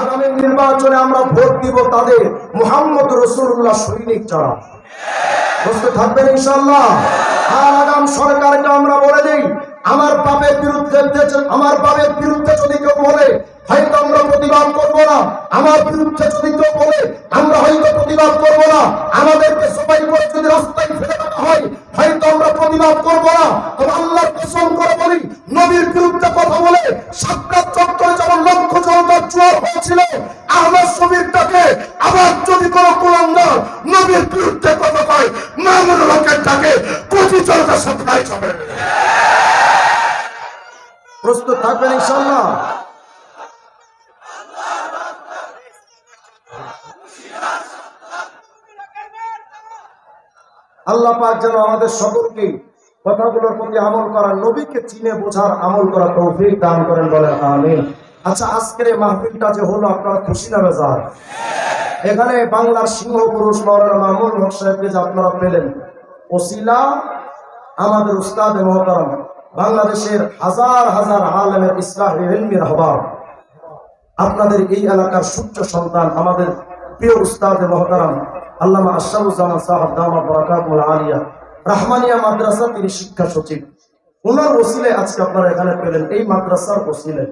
আগামী নির্বাচনে আমরা ভোট দিব তাদের মোহাম্মদ রসুল্লাহ সৈনিক যারা বুঝতে থাকবেন ইনশাল্লাহ আর আগাম সরকারকে আমরা বলে দিই, আমার পাপের বিরুদ্ধে আমার পাপের বিরুদ্ধে যদি কেউ বলে, হয়তো আমরা প্রতিবাদ করব না। আমার বিরুদ্ধে যদি কেউ বলে, আমরা হয়তো প্রতিবাদ করব না। আমাদেরকে সবাই করে যদি রাস্তায় ফেলে দেওয়া হয়, হয়তো আমরা প্রতিবাদ করব না। তবে আল্লাহর কসম করে বলি যদি নবীর বিরুদ্ধে মামুন লোকের কোটি জনতা যাবে প্রস্তুত থাকবেন ইনশাল্লাহ আল্লাহ পাক যেন আমাদের সকলকে কথাগুলোর প্রতি আমল করা নবীকে চিনে বোঝার, আমল করা তৌফিক দান করেন বলেন, আমিন। আচ্ছা আজকের এই মাহফিলটা যে হলো, আপনারা খুশি না বেজার? এখানে বাংলার সিংহ পুরুষ মৌলানা মামুন হক সাহেবকে যে আপনারা পেলেন, ওসিলা আমাদের উস্তাদ মহতারাম, বাংলাদেশের হাজার হাজার আলমের ইসলাম ইলমির হবার আপনাদের এই এলাকার সূর্য সন্তান আমাদের প্রিয় উস্তাদ মহতারাম, আল্লামা আশরাফুজ্জামান সাহাব দামা বরাকাতুল আলিয়া, রাহমানিয়া মাদ্রাসা তিনি শিক্ষা সচিব। ওনার ওসিলে আজকে আপনারা এখানে পেলেন, এই মাদ্রাসার ওসিলে।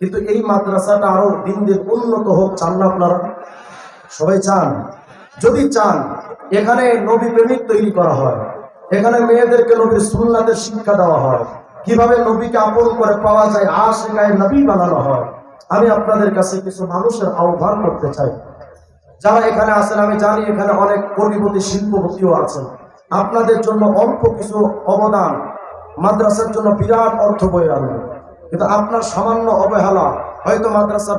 কিন্তু এই মাদ্রাসাটা আরও দিন দিন উন্নত হোক, চান না আপনারা? সবাই চান? যদি চান, এখানে নবী প্রেমিক তৈরি করা হয়। এখানে মেয়েদেরকে নবীর সুন্নাতের শিক্ষা দেওয়া হয়। কীভাবে নবীকে আপন করে পাওয়া যায়, আশেকায় নবী বানানো হয়। আমি আপনাদের কাছে কিছু মানুষের আহ্বান করতে চাই। যারা এখানে আছেন, আমি জানি এখানে অনেক কোটিপতি শিল্পপতিও আছেন। আপনাদের জন্য অল্প কিছু অবদান মাদ্রাসার জন্য বিরাট অর্থ বয়ে আনবে। কিন্তু আপনার সামান্য অবহেলা হয়তো মাদ্রাসার